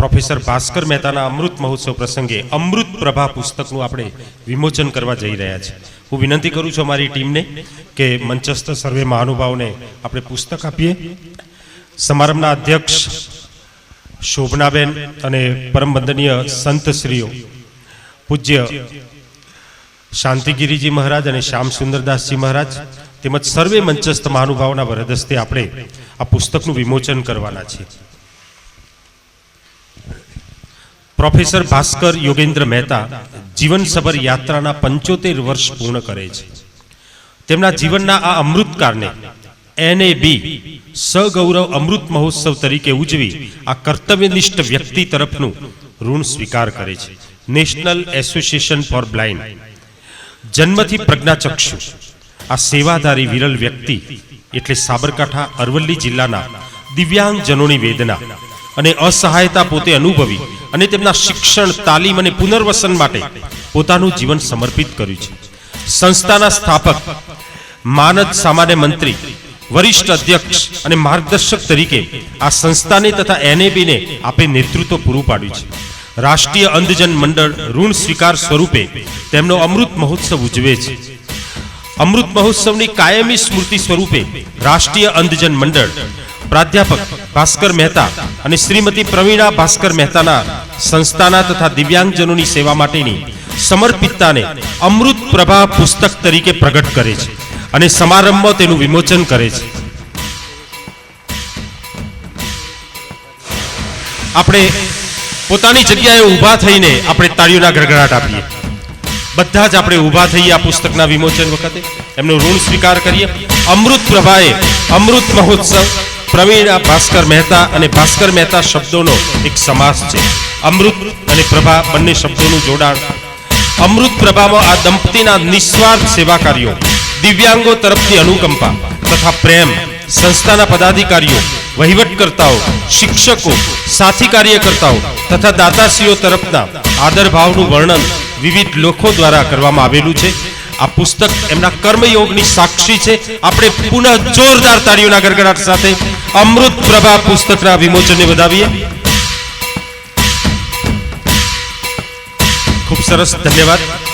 Professor Bhaskar મહેતાના અમૃત મહોત્સવ પ્રસંગે અમૃત પ્રભા પુસ્તકનું આપણે વિમોચન કરવા જઈ રહ્યા છીએ હું વિનંતી કરું છું અમારી ટીમને કે મંચસ્થ સર્વે મહાનુભાવોને આપણે પુસ્તક આપીએ. સમારંભના અધ્યક્ષ શોભનાબેન અને પરમ વંદનીય સંતશ્રીઓ, પૂજ્ય શાંતિગીરીજી મહારાજ અને શ્યામ સુંદરદાસજી મહારાજ, તેમજ સર્વે મંચસ્થ મહાનુભાવોના વરદસ્તે આપણે આ પુસ્તકનું વિમોચન કરવાના છીએ. પ્રોફેસર ભાસ્કર યોગેન્દ્ર મહેતા જીવનસભર યાત્રાના પંચોતેર વર્ષ પૂર્ણ કરે છે. તેમના જીવનના આ અમૃતકાળને એને બી સગૌરવ અમૃત મહોત્સવ તરીકે ઉજવી આ કર્તવ્યનિષ્ઠ વ્યક્તિ તરફનું ઋણ સ્વીકાર કરે છે. National association for blind. જન્મથી પ્રજ્ઞાચક્ષુ. આ સેવાધારી વિરલ વ્યક્તિ એટલે સાબરકાંઠા, અરવલ્લી જિલ્લાના દિવ્યાંગજનોની વેદના અને અસહાયતા પોતે અનુભવી અને તેમના શિક્ષણ, તાલીમ અને પુનર્વસન માટે પોતાનું જીવન સમર્પિત કર્યું છે. સંસ્થાના સ્થાપક, માનદ સામાન્ય મંત્રી, વરિષ્ઠ અધ્યક્ષ અને માર્ગદર્શક તરીકે આ સંસ્થાને તથા એનએબીને આપે નેતૃત્વ પૂરું પાડ્યું છે. રાષ્ટ્રીય અંધજન મંડળ ઋણ સ્વીકાર સ્વરૂપે તેમનો અમૃત મહોત્સવ ઉજવે છે. અમૃત મહોત્સવની કાયમી સ્મૃતિ સ્વરૂપે રાષ્ટ્રીય અંધજન મંડળ પ્રાધ્યાપક ભાસ્કર મહેતા અને શ્રીમતી પ્રવીણા ભાસ્કર મહેતાના સંસ્થાના તથા દિવ્યાંગજનોની સેવા માટેની સમર્પિતતાને અમૃત પ્રભા પુસ્તક તરીકે પ્રગટ કરે છે અને સમારંભમાં તેનું વિમોચન કરે છે. આપણે પોતાની જગ્યાએ ઊભા થઈને આપણે તાળીઓના ગડગડાટ આપીએ. બધા જ આપણે ઊભા થઈએ આ પુસ્તકના વિમોચન વખતે. એમનો ઋણ સ્વીકાર કરીએ. અમૃત પ્રભાએ અમૃત મહોત્સવ પ્રવીણ ભાસ્કર મહેતા અને ભાસ્કર મહેતા શબ્દોનો એક સમાસ છે. અમૃત અને પ્રભા બંને શબ્દોનું જોડાણ. અમૃત પ્રભામાં આ દંપતીના નિસ્વાર્થ સેવા કાર્યો દિવ્યાંગો તરફથી અનુકંપા તથા પ્રેમ સંસ્થાના પદાધિકારીઓ, વહીવટકર્તાઓ, શિક્ષકો, સાથી કાર્યકર્તાઓ તથા દાતાશ્રીઓ તરફના આદરભાવનું વર્ણન વિવિધ લોકો દ્વારા કરવામાં આવેલું છે. આ પુસ્તક એમના કર્મયોગની સાક્ષી છે. આપણે પુનઃ જોરદાર તાળીઓના ગરગડાટ સાથે અમૃત પ્રભા પુસ્તકના વિમોચનને વધાવીએ. ખૂબ સરસ, ધન્યવાદ.